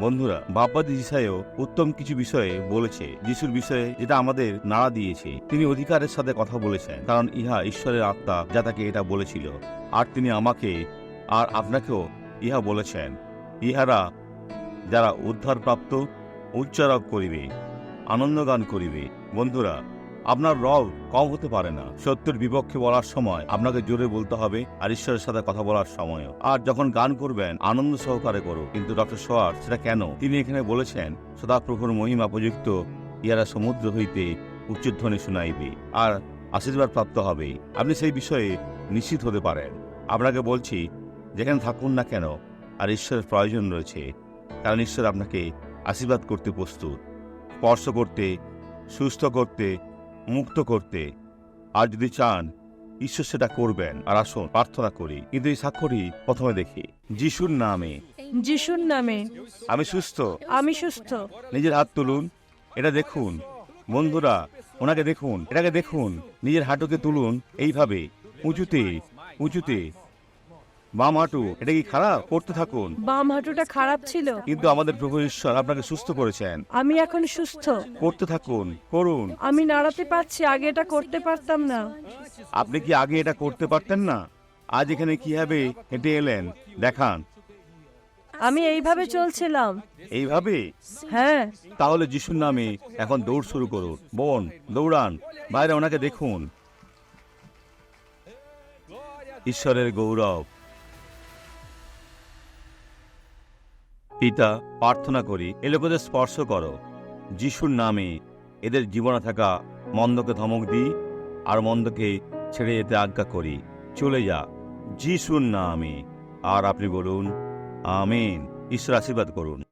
বন্ধুরা বাপ্পাদি যিশায়ও উত্তম কিছু বিষয়ে বলেছে, যিশুর বিষয়ে যেটা আমাদের নাড়া দিয়েছে। তিনি অধিকারের সাথে কথা বলেছেন, কারণ ইহা ঈশ্বরের আত্মা যা তাকে এটা বলেছিল। আর তিনি আমাকে, আর আপনাকেও ইহা বলেছেন। ইহারা যারা উদ্ধারপ্রাপ্ত, উচ্চারক করিবে আনন্দগান করিবে। বন্ধুরা আপনার রব কম হতে পারে না। সত্যের বিপক্ষে বলার সময় আপনাকে জোরে বলতে হবে আর ঈশ্বরের সাথে কথা বলার সময়ও। আর যখন গান করবেন, আনন্দ সহকারে করো কিন্তু ডক্টর সোয়ার সেটা কেন? তিনি এখানে বলেছেন সদাপ্রভুর মহিমা প্রযুক্ত, ইয়ারা সমুদ্র হইতে উচ্চধ্বনি শুনাইবে আর আশীর্বাদ প্রাপ্ত হবে। আপনি সেই বিষয়ে নিশ্চিত হতে পারেন। আপনাকে বলছি, যেখানে থাকুন না কেন, আর ঈশ্বরের প্রয়োজন রয়েছে। কারণ ঈশ্বর আপনাকে আশীর্বাদ করতে প্রস্তুত। স্পর্শ করতে, সুস্থ করতে মুক্ত করতে। আর যদি চান ঈশ্বর সেটা করবেন। আর আসুন প্রার্থনা করি। কিন্তু এই স্বাক্ষরই প্রথমে দেখি। যিশুর নামে। যিশুর নামে। আমি সুস্থ। আমি সুস্থ। নিজের হাত তুলুন। এটা দেখুন। বন্ধুরা ওনাকে দেখুন। এটাকে দেখুন। নিজের হাঁটুকে তুলুন। এইভাবে উঁচুতে উঁচুতে বাম হাঁটু এটা কি খারাপ? করতে থাকুন। বাম হাঁটুটা খারাপ ছিল। কিন্তু আমাদের প্রভু ঈশ্বর আপনাকে সুস্থ করেছেন। আমি এখন সুস্থ। করতে থাকুন করুন আমি নাড়াতে পারছি আগে এটা করতে পারতাম না। আপনি কি আগে এটা করতে পারতেন না? আজ এখানে কীভাবে হেঁটে এলেন দেখান। আমি এইভাবে চলছিলাম। এইভাবে? হ্যাঁ। তাহলে যিশুর নামে এখন দৌড় শুরু করুন। বোন দৌড়ান বাইরে ওনাকে দেখুন। ঈশ্বরের গৌরব। পিতা, প্রার্থনা করি, এ লোকেদের স্পর্শ করো। যিশুর নামে এদের জীবনে থাকা মন্দকে ধমক দিই আর মন্দকে ছেড়ে যেতে আজ্ঞা করি। চলে যা, যিশুর নামে। আর আপনি বলুন, আমিন। ঈশ্বর আশীর্বাদ করুন।